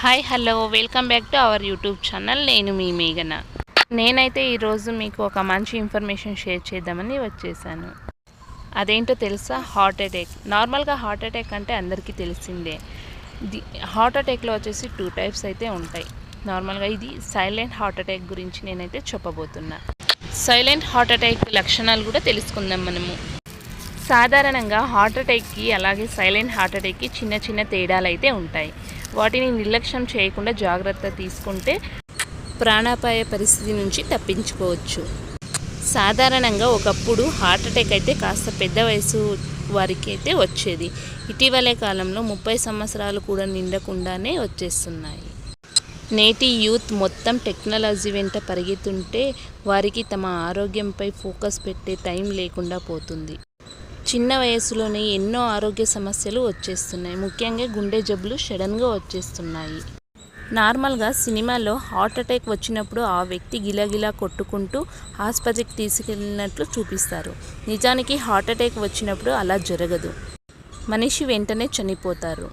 Hi hello welcome back to our YouTube channel. నేను మీ మేఘన. నేనైతే ఈరోజు మీకు ఒక మంచి ఇన్ఫర్మేషన్ షేర్ చేద్దామని వచ్చేసాను. అదేంటో తెలుసా? Heart attack. నార్మల్గా హార్ట్ అటాక్ అంటే అందరికీ తెలిసిందే. ది హార్ట్ అటాక్లో వచ్చేసి టూ టైప్స్ అయితే ఉంటాయి. నార్మల్గా ఇది సైలెంట్ హార్ట్ అటాక్ గురించి నేనైతే చెప్పబోతున్నా. సైలెంట్ హార్ట్ అటాక్ లక్షణాలు కూడా తెలుసుకుందాం మనము. సాధారణంగా హార్ట్ అటాక్కి అలాగే సైలెంట్ హార్ట్ అటాక్కి చిన్న చిన్న తేడాలు అయితే ఉంటాయి. వాటిని నిర్లక్ష్యం చేయకుండా జాగ్రత్త తీసుకుంటే ప్రాణాపాయ పరిస్థితి నుంచి తప్పించుకోవచ్చు. సాధారణంగా ఒకప్పుడు హార్ట్ అటాక్ అయితే కాస్త పెద్ద వయసు వారికి అయితే వచ్చేది. ఇటీవలే కాలంలో ముప్పై సంవత్సరాలు కూడా నిండకుండానే వచ్చేస్తున్నాయి. నేటి యూత్ మొత్తం టెక్నాలజీ వెంట పరిగెత్తుంటే వారికి తమ ఆరోగ్యంపై ఫోకస్ పెట్టే టైం లేకుండా పోతుంది. చిన్న వయసులోనే ఎన్నో ఆరోగ్య సమస్యలు వచ్చేస్తున్నాయి. ముఖ్యంగా గుండె జబ్బులు సడన్గా వచ్చేస్తున్నాయి. నార్మల్గా సినిమాలో హార్ట్ అటాక్ వచ్చినప్పుడు ఆ వ్యక్తి గిలగిలా కొట్టుకుంటూ ఆసుపత్రికి తీసుకెళ్ళినట్లు చూపిస్తారు. నిజానికి హార్ట్ అటాక్ వచ్చినప్పుడు అలా జరగదు. మనిషి వెంటనే చనిపోతారు.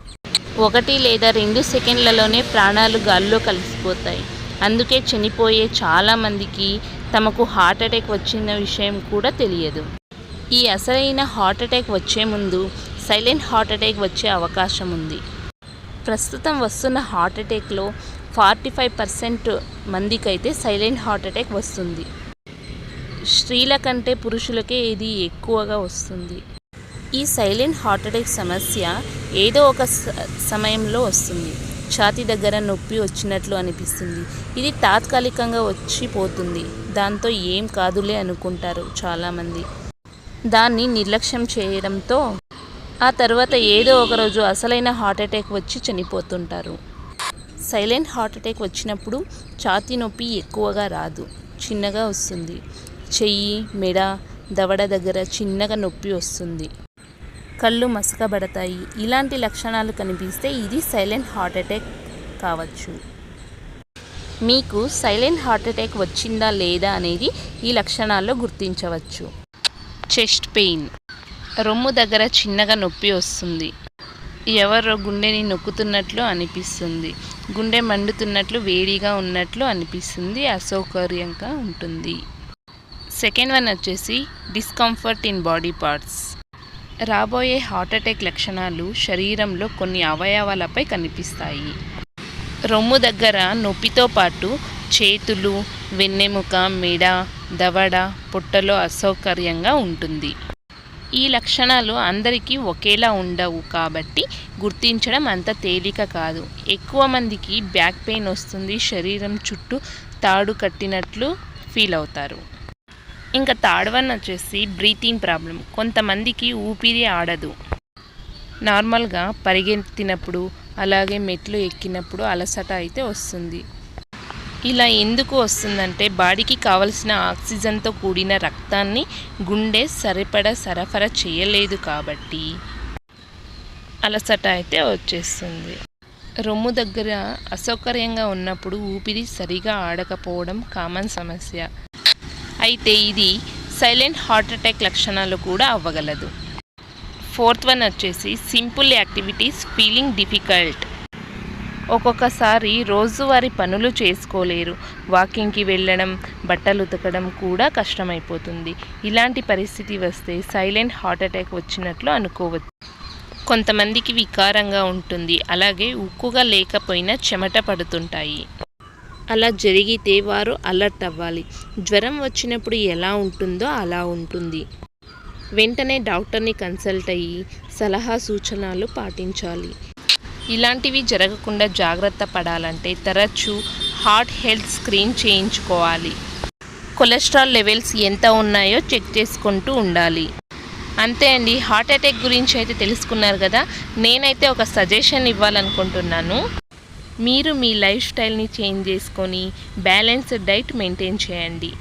ఒకటి లేదా రెండు సెకండ్లలోనే ప్రాణాలు గాల్లో కలిసిపోతాయి. అందుకే చనిపోయే చాలామందికి తమకు హార్ట్ అటాక్ వచ్చిన విషయం కూడా తెలియదు. ఈ అసలైన హార్ట్ అటాక్ వచ్చే ముందు సైలెంట్ హార్ట్ అటాక్ వచ్చే అవకాశం ఉంది. ప్రస్తుతం వస్తున్న హార్ట్ అటాక్లో ఫార్టీ ఫైవ్ పర్సెంట్ మందికైతే సైలెంట్ హార్ట్ అటాక్ వస్తుంది. స్త్రీల కంటే పురుషులకే ఇది ఎక్కువగా వస్తుంది. ఈ సైలెంట్ హార్ట్ అటాక్ సమస్య ఏదో ఒక సమయంలో వస్తుంది. ఛాతీ దగ్గర నొప్పి వచ్చినట్లు అనిపిస్తుంది. ఇది తాత్కాలికంగా వచ్చిపోతుంది. దాంతో ఏం కాదులే అనుకుంటారు చాలామంది. దాన్ని నిర్లక్ష్యం చేయడంతో ఆ తర్వాత ఏదో ఒకరోజు అసలైన హార్ట్ అటాక్ వచ్చి చనిపోతుంటారు. సైలెంట్ హార్ట్ అటాక్ వచ్చినప్పుడు ఛాతీ నొప్పి ఎక్కువగా రాదు. చిన్నగా వస్తుంది. చెయ్యి మెడ దవడ దగ్గర చిన్నగా నొప్పి వస్తుంది. కళ్ళు మసకబడతాయి. ఇలాంటి లక్షణాలు కనిపిస్తే ఇది సైలెంట్ హార్ట్ అటాక్ కావచ్చు. మీకు సైలెంట్ హార్ట్ అటాక్ వచ్చిందా లేదా అనేది ఈ లక్షణాల్లో గుర్తించవచ్చు. Chest pain. రొమ్ము దగ్గర చిన్నగా నొప్పి వస్తుంది. ఎవరో గుండెని నొక్కుతున్నట్లు అనిపిస్తుంది. గుండె మండుతున్నట్లు వేడిగా ఉన్నట్లు అనిపిస్తుంది. అసౌకర్యంగా ఉంటుంది. సెకండ్ వన్ వచ్చేసి డిస్కంఫర్ట్ ఇన్ బాడీ పార్ట్స్. రాబోయే హార్ట్ అటాక్ లక్షణాలు శరీరంలో కొన్ని అవయవాలపై కనిపిస్తాయి. రొమ్ము దగ్గర నొప్పితో పాటు చేతులు వెన్నెముక మెడ దవడ పొట్టలో అసౌకర్యంగా ఉంటుంది. ఈ లక్షణాలు అందరికీ ఒకేలా ఉండవు కాబట్టి గుర్తించడం అంత తేలిక కాదు. ఎక్కువ మందికి బ్యాక్ పెయిన్ వస్తుంది శరీరం చుట్టూ తాడు కట్టినట్లు ఫీల్ అవుతారు. ఇంకా థర్డ్ వన్ వచ్చేసి బ్రీతింగ్ ప్రాబ్లం కొంతమందికి ఊపిరి ఆడదు. నార్మల్గా పరిగెత్తినప్పుడు అలాగే మెట్లు ఎక్కినప్పుడు అలసట అయితే వస్తుంది. ఇలా ఎందుకు వస్తుందంటే బాడీకి కావలసిన ఆక్సిజన్తో కూడిన రక్తాన్ని గుండె సరిపడ సరఫరా చేయలేదు కాబట్టి అలసట అయితే వచ్చేస్తుంది. రొమ్ము దగ్గర అసౌకర్యంగా ఉన్నప్పుడు ఊపిరి సరిగా ఆడకపోవడం కామన్ సమస్య. అయితే ఇది సైలెంట్ హార్ట్ అటాక్ లక్షణాలు కూడా అవ్వగలదు. ఫోర్త్ వన్ వచ్చేసి సింపుల్ యాక్టివిటీస్ ఫీలింగ్ డిఫికల్ట్. ఒక్కొక్కసారి రోజువారి పనులు చేసుకోలేరు. వాకింగ్కి వెళ్ళడం బట్టలు ఉతకడం కూడా కష్టమైపోతుంది. ఇలాంటి పరిస్థితి వస్తే సైలెంట్ హార్ట్ అటాక్ వచ్చినట్లు అనుకోవచ్చు. కొంతమందికి వికారంగా ఉంటుంది. అలాగే ఉక్కుగా లేకపోయినా చెమట పడుతుంటాయి. అలా జరిగితే వారు అలర్ట్ అవ్వాలి. జ్వరం వచ్చినప్పుడు ఎలా ఉంటుందో అలా ఉంటుంది. వెంటనే డాక్టర్ని కన్సల్ట్ అయ్యి సలహా సూచనలు పాటించాలి. ఇలాంటివి జరగకుండా జాగ్రత్త పడాలంటే తరచూ హార్ట్ హెల్త్ స్క్రీన్ చేయించుకోవాలి. కొలెస్ట్రాల్ లెవెల్స్ ఎంత ఉన్నాయో చెక్ చేసుకుంటూ ఉండాలి. అంతే అండి హార్ట్ అటాక్ గురించి అయితే తెలుసుకున్నారు కదా నేనైతే ఒక సజెషన్ ఇవ్వాలనుకుంటున్నాను. మీరు మీ లైఫ్ స్టైల్ని చేంజ్ చేసుకొని బ్యాలెన్స్డ్ డైట్ మెయింటైన్ చేయండి.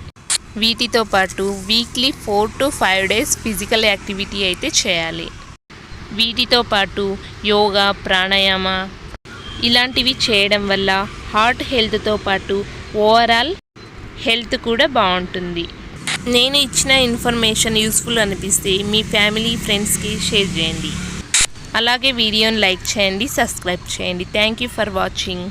వీటితో పాటు weekly four to five days physical activity అయితే చేయాలి. వీటితో పాటు యోగా ప్రాణాయామ ఇలాంటివి చేయడం వల్ల హార్ట్ హెల్త్తో పాటు ఓవరాల్ హెల్త్ కూడా బాగుంటుంది. నేను ఇచ్చిన ఇన్ఫర్మేషన్ యూస్ఫుల్ అనిపిస్తే మీ ఫ్యామిలీ ఫ్రెండ్స్కి షేర్ చేయండి. అలాగే వీడియోని లైక్ చేయండి సబ్స్క్రైబ్ చేయండి. Thank you for watching.